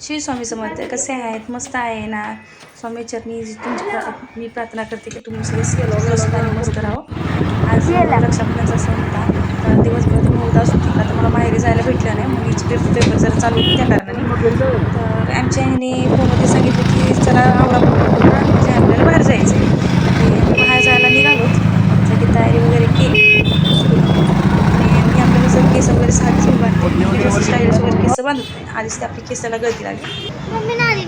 श्री स्वामी समर्थ कसे आहेत? मस्त आहे ना? स्वामी चरणी तुमची मी प्रार्थना करते की तुम्ही सगळे मस्त आणि मस्त राहो. आज लक्षात सण होता. तर दिवसभर तुम्ही उदास होती. का तर मला माहेरी जायला भेटलं नाही. मग हिची पेपर पेपर जरा चालू होती त्या कारणाने. तर आमच्या आईने फोनमध्ये सांगितलं की चला आवडा म्हणजे आपल्याला बाहेर जायचं आहे बाहेर जायला निघालो सगळी तयारी वगैरे केली आणि मी आपल्याला जर केस वगैरे साधीच बांधते स्टाईल्स वगैरे केस बांधत नाही केसाला गळती लागली नारी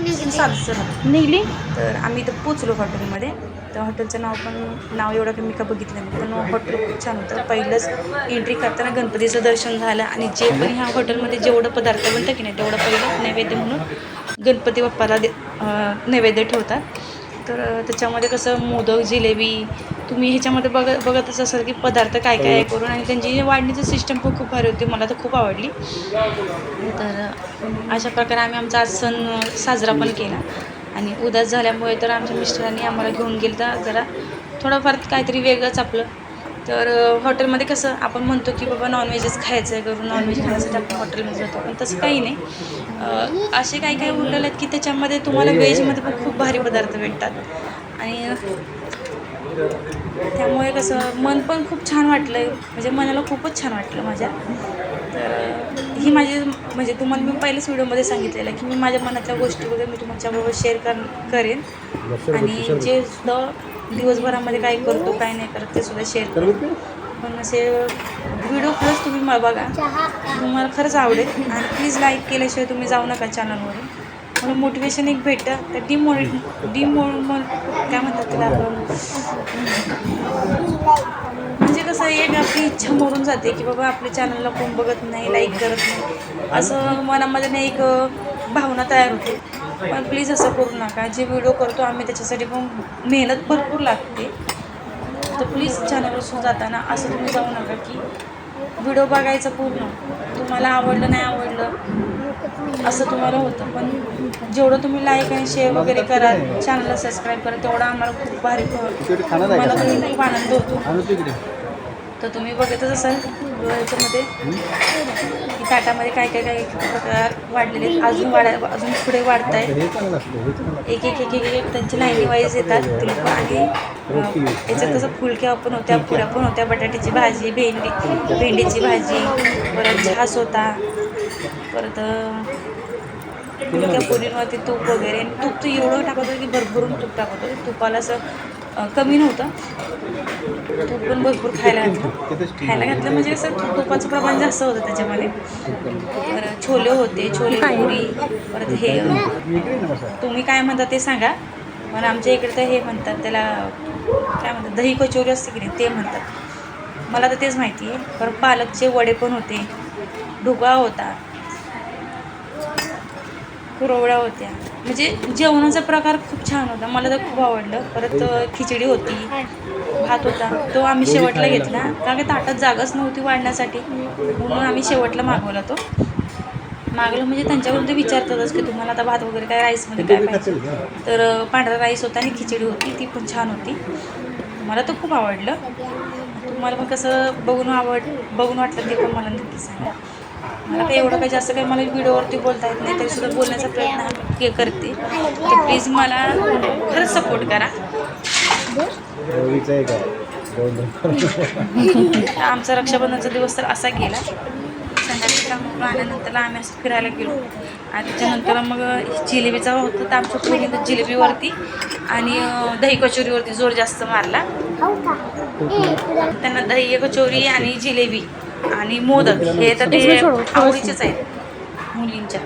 निघली? तर आम्ही इथं पोचलो हॉटेलमध्ये. तर हॉटेलचं नाव पण नाव एवढं काही मी का बघितलं नाही. पण हॉटेल खूप छान होतं. पहिलंच एंट्री करताना गणपतीचं दर्शन झालं आणि जे पण ह्या हॉटेलमध्ये जेवढं पदार्थ बनतं की नाही तेवढं पहिलं नैवेद्य म्हणून गणपती बाप्पाला दे नैवेद्य ठेवतात. तर त्याच्यामध्ये कसं मोदक जिलेबी तुम्ही ह्याच्यामध्ये बघ बघतच असाल की पदार्थ काय काय आहे करून आणि त्यांची वाढण्याची सिस्टम पण खूप भारी होती मला तर खूप आवडली. तर अशा प्रकारे आम्ही आमचा आज सण साजरा पण केला. आणि उदास झाल्यामुळे तर आमच्या मिस्टरांनी आम्हाला घेऊन गेलं तर जरा थोडंफार काहीतरी वेगळंच आपलं. तर हॉटेलमध्ये कसं आपण म्हणतो की बाबा नॉनव्हेजच खायचं आहे करून नॉनव्हेज खाण्यासाठी आपण हॉटेलमध्ये जातो पण तसं काही नाही. असे काही काही हॉटेल आहेत की त्याच्यामध्ये तुम्हाला व्हेजमध्ये पण खूप भारी पदार्थ भेटतात. आणि त्यामुळे कसं मन पण खूप छान वाटलं म्हणजे मनाला खूपच छान वाटलं माझ्या. तर ही माझी म्हणजे तुम्हाला मी पहिल्याच व्हिडिओमध्ये सांगितलेलं आहे की मी माझ्या मनातल्या गोष्टी वगैरे मी तुमच्याबरोबर शेअर कर करेन. आणि जे सुद्धा दिवसभरामध्ये काय करतो काय नाही करत ते सुद्धा शेअर करेन पण असे व्हिडिओ खरंच तुम्ही बघा. तुम्हाला खरंच आवडेल. आणि प्लीज लाईक केल्याशिवाय तुम्ही जाऊ नका चॅनलवरून मला मोटिवेशन एक भेटतं. तर डिमो डिमो काय म्हणतात त्याला आपण? म्हणजे कसं एक आपली इच्छा मरून जाते की बाबा आपल्या चॅनलला कोण बघत नाही लाईक करत नाही. असं मनामध्ये नाही एक भावना तयार होते. पण प्लीज असं करू नका. जे व्हिडिओ करतो आम्ही त्याच्यासाठी पण मेहनत भरपूर लागते. तर प्लीज चॅनलवर जाताना असं तुम्ही जाऊ नका की व्हिडिओ बघायचा पूर्ण. तुम्हाला आवडलं नाही आवडलं असं तुम्हाला होतं. पण जेवढं तुम्ही लाईक आणि शेअर वगैरे करा चॅनलला सबस्क्राईब करा तेवढा आम्हाला खूप भारी मला पण खूप आनंद होतो. तर तुम्ही बघतच असाल ह्याच्यामध्ये की ताटामध्ये काय काय काय प्रकार वाढलेले आहेत. अजून वाढा अजून पुढे वाढत आहे एक एक एक एक एक त्यांची लाईनी वाईज येतात. ते लोक आणि याच्यात कसं फुलक्या पण होत्या पुऱ्या पण होत्या बटाट्याची भाजी भेंडी भेंडीची भाजी परत झास होता. परत फुलक्या पुरींवरती तूप वगैरे आणि तूप तर एवढं टाकत होतं की भरभरून तूप टाकत होतं तुपाला असं कमी नव्हतं. तूप पण भरपूर खायला घातलं. खायला घातलं म्हणजे तूप- तुपाचं प्रमाण जास्त होतं त्याच्यामध्ये. परत छोले होते छोले पुरी परत हे. तुम्ही काय म्हणता ते सांगा. पण आमच्या इकडे तर हे म्हणतात त्याला काय म्हणतात दही कचोरी असते की नाही ते म्हणतात. मला तर तेच माहिती आहे. परत पालकचे वडे पण होते. ढोकळा होता. कुरवड्या होत्या. म्हणजे जेवणाचा प्रकार खूप छान होता. मला तर खूप आवडलं. परत खिचडी होती. भात होता. तो आम्ही शेवटला घेतला. कारण की ताटात जागाच नव्हती वाढण्यासाठी. म्हणून आम्ही शेवटला मागवला तो. मागलं म्हणजे त्यांच्याकडून ते विचारतातच की तुम्हाला आता भात वगैरे काय राईसमध्ये काय पाहिजे? तर पांढरा राईस होता आणि खिचडी होती. ती पण छान होती. मला तर खूप आवडलं. तुम्हाला पण कसं बघून आवड बघून वाटलं ते पण मला नक्की सांगा. मला काही एवढं काही जास्त काही मला व्हिडिओवरती बोलता येत नाही तरी सुद्धा बोलण्याचा प्रयत्न के- करते. तर प्लीज मला खरंच सपोर्ट करा. आमचा रक्षाबंधनचा दिवस तर असा गेला. संध्याकाळी आम्ही असं फिरायला गेलो. आणि त्याच्यानंतर मग जिलेबीचा होता तर आमच्या पोरीनं जिलेबीवरती आणि दही कचोरीवरती जोर जास्त मारला. तुला त्यांना दही कचोरी आणि जिलेबी. आणि मोदक हे तर ते आवडीचेच आहेत मुलींच्या.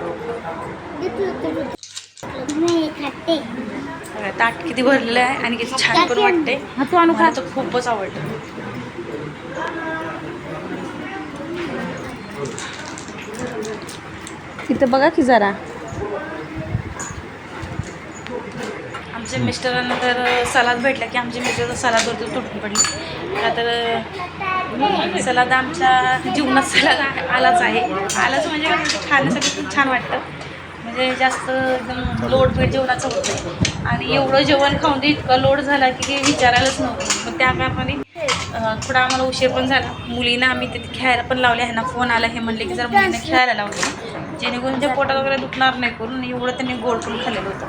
ताट किती भरलेलं आहे आणि किती छान पण वाटते हा मला तर खूपच आवडलं इथं बघा की जरा. आमच्या मिस्टरांना तर सलाद भेटला की आमचे मिस्टर सलादवरती तुटून पडली. का तर सलाद आमच्या जीवनात सलाद आलाच आहे. आलाच म्हणजे, म्हणजे खाण्यासाठी खूप छान वाटतं. म्हणजे जास्त एकदम लोड जेवणाचं होतं आणि एवढं जेवण खाऊन ते इतकं लोड झाला की ते विचारायलाच नव्हतं मग त्या कारणाने थोडा आम्हाला उशीर पण झाला. मुलींना आम्ही तिथे खेळायला पण लावले ह्यांना फोन आला हे म्हणले की जर मुलींना खेळायला लावले जेणेकरून जे पोटात वगैरे दुखणार नाही करून एवढं त्यांनी गोड पण खाल्लेलं होतं.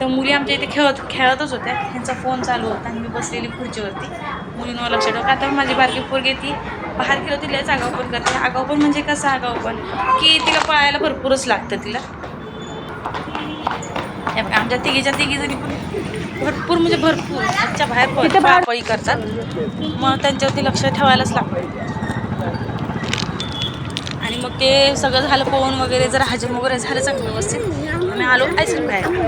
तर मुली आमच्या इथे खेळत खेळतच होत्या. त्यांचा फोन चालू होता आणि मी बसलेली खुर्चीवरती. मुलींवर लक्ष ठेवलं आता माझी बारकी पोरगी ती. बाहेर गेलो तिला आगाव पण करते. आगाव पण म्हणजे कसं आगाव पण? की तिला पळायला भरपूरच लागतं तिला. आमच्या तिघीच्या तिघी जणी पण भरपूर म्हणजे भरपूर. आजच्या बाहेर पळ- करतात. मग त्यांच्यावरती लक्ष ठेवायलाच लागतं. मग ते सगळं झालं पोहून वगैरे जर हजम वगैरे झालं चांगलं व्यवस्थित. आम्ही आलो आईस्क्रीम खायला